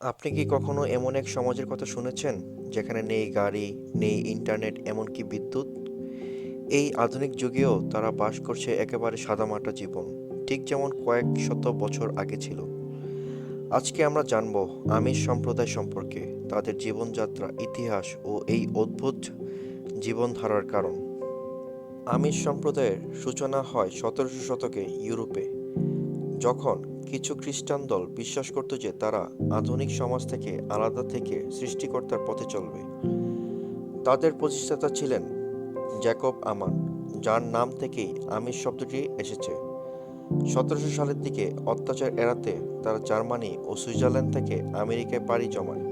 আপনি কি কখনো এমন এক সমাজের কথা শুনেছেন, যেখানে নেই গাড়ি, নেই ইন্টারনেট এমনকি বিদ্যুৎ? এই আধুনিক যুগেও তারা বাস করছে একেবারে সাদামাটা জীবন, ঠিক যেমন কয়েক শত বছর আগে ছিল। আজকে আমরা জানব আমির সম্প্রদায় সম্পর্কে, তাদের জীবনযাত্রা, ইতিহাস ও এই অদ্ভুত জীবনধারার কারণ। আমির সম্প্রদায়ের সূচনা হয় সতেরোশো শতকে ইউরোপে। যখন কিছু খ্রিস্টান দল বিশ্বাস করত যে তারা আধুনিক সমাজ থেকে আলাদা থেকে সৃষ্টিকর্তার পথে চলবে, তাদের প্রতিষ্ঠাতা ছিলেন জ্যাকব আমান, যার নাম থেকেই আমির শব্দটি এসেছে। সতেরোশো সালের দিকে অত্যাচার এড়াতে তারা জার্মানি ও সুইজারল্যান্ড থেকে আমেরিকায় পাড়ি জমায়,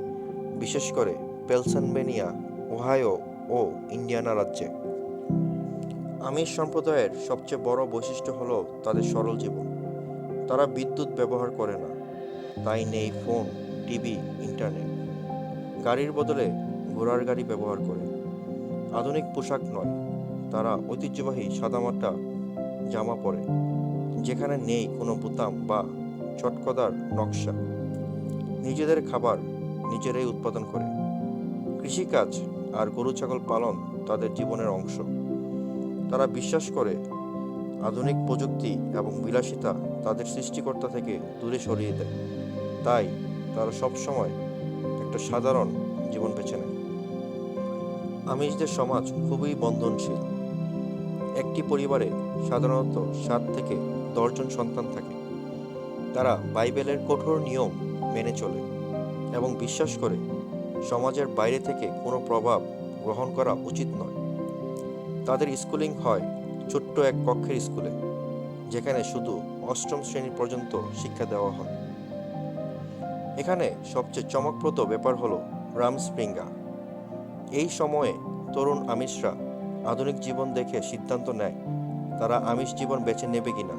বিশেষ করে পেলসেনবেনিয়া ওহায়ো ও ইন্ডিয়ানা রাজ্যে। আমির সম্প্রদায়ের সবচেয়ে বড় বৈশিষ্ট্য হলো তাদের সরল জীবন। তারা বিদ্যুৎ ব্যবহার করে না। তাই নেই ফোন, টিভি, ইন্টারনেট। গাড়ির বদলে ঘোড়ার গাড়ি ব্যবহার করে। আধুনিক পোশাক নয়, তারা ঐতিহ্যবাহী সাদামাটা, জামা পরে। যেখানে নেই কোনো বোতাম বা চটকদার নকশা। নিজেদের খাবার নিজেরাই উৎপাদন করে। কৃষিকাজ আর গরু, ছাগল পালন তাদের জীবনের অংশ। তারা বিশ্বাস করে আধুনিক প্রযুক্তি এবং বিলাসিতা তাদের সৃষ্টিকর্তা থেকে দূরে সরিয়ে দেয়। তাই তারা সবসময় একটা সাধারণ জীবন বেছে নেয়। আমিষদের সমাজ খুবই বন্ধনশীল। একটি পরিবারে সাধারণত সাত থেকে দশজন সন্তান থাকে। তারা বাইবেলের কঠোর নিয়ম মেনে চলে এবং বিশ্বাস করে সমাজের বাইরে থেকে কোনো প্রভাব গ্রহণ করা উচিত নয়। তাদের স্কুলিং হয় ছোট্ট এক কক্ষের স্কুলে, যেখানে শুধু অষ্টম শ্রেণি পর্যন্ত শিক্ষা দেওয়া হয়। এখানে সবচেয়ে চমকপ্রদ ব্যাপার হলো রামস্প্রিঙ্গা। এই সময়ে তরুণ আমিষরা আধুনিক জীবন দেখে সিদ্ধান্ত নেয় তারা আমিষ জীবন বেছে নেবে কিনা।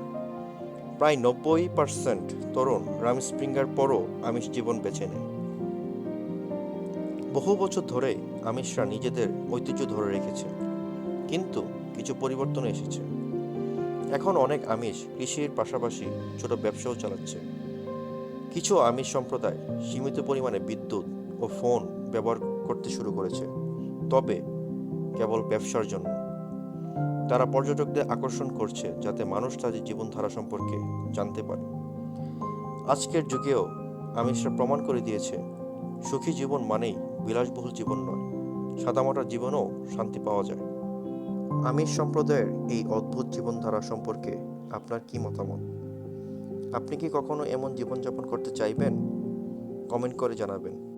প্রায় নব্বই পার্সেন্ট তরুণ রামস্প্রিঙ্গার পরও আমিষ জীবন বেছে নেয়। বহু বছর ধরে আমিষরা নিজেদের ঐতিহ্য ধরে রেখেছে। কিন্তু কিছু পরিবর্তন এসেছে। এখন অনেক আমিষ কৃষির পাশাপাশি ছোট ব্যবসাও চালাচ্ছে। কিছু আমিষ সম্প্রদায় সীমিত পরিমাণে বিদ্যুৎ ও ফোন ব্যবহার করতে শুরু করেছে, তবে কেবল ব্যবসার জন্য। তারা পর্যটকদের আকর্ষণ করছে যাতে মানুষ তাদের জীবনধারা সম্পর্কে জানতে পারে। আজকের যুগেও আমিষরা প্রমাণ করে দিয়েছে, সুখী জীবন মানেই বিলাসবহুল জীবন নয়, সাদামাটা জীবনেও শান্তি পাওয়া যায়। আমিষ সম্প্রদায়ের এই অদ্ভুত জীবনধারা সম্পর্কে আপনার কি মতামত? আপনি কি কখনো এমন জীবনযাপন করতে চাইবেন? কমেন্ট করে জানাবেন।